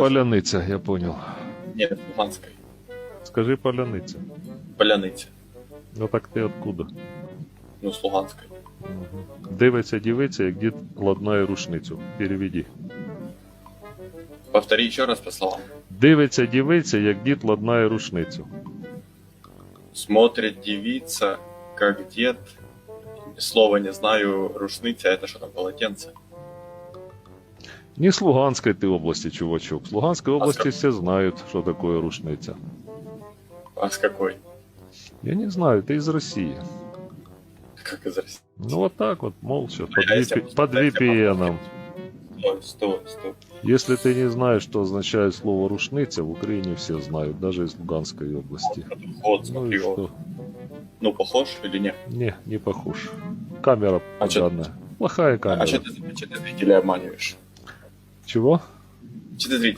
Поляниця, я понял. Нет, Луганской. Скажи поляниця. Поляницы. Ну так ти откуда? Ну, с Луганской. Дивиться, дивиться, як дід ладнає рушницю. Переведи. Повтори еще раз по словам. Дивиться, дивиться, як дід ладнає рушницю. Смотрит девица, как дед. Слово не знаю, рушница, это что там, полотенце? Не з Луганської ти області, чувачок. З Луганської А з області как- всі знають, що таке рушниця. А с какой? Я не знаю, ти із Росії. Как из России? Ну вот так вот, молча, под, Я если VP под дайте VPN. Стой, стой, стой. Если ты не знаешь, что означает слово рушниця, в Украине все знают, даже из Луганской области. Вот, Ну смотри, и вот. что? Ну, похож или нет? Не, не похож. Камера А чё- поганая. Плохая камера. А что ты, что ты зрителей обманываешь? Чего? Зрителей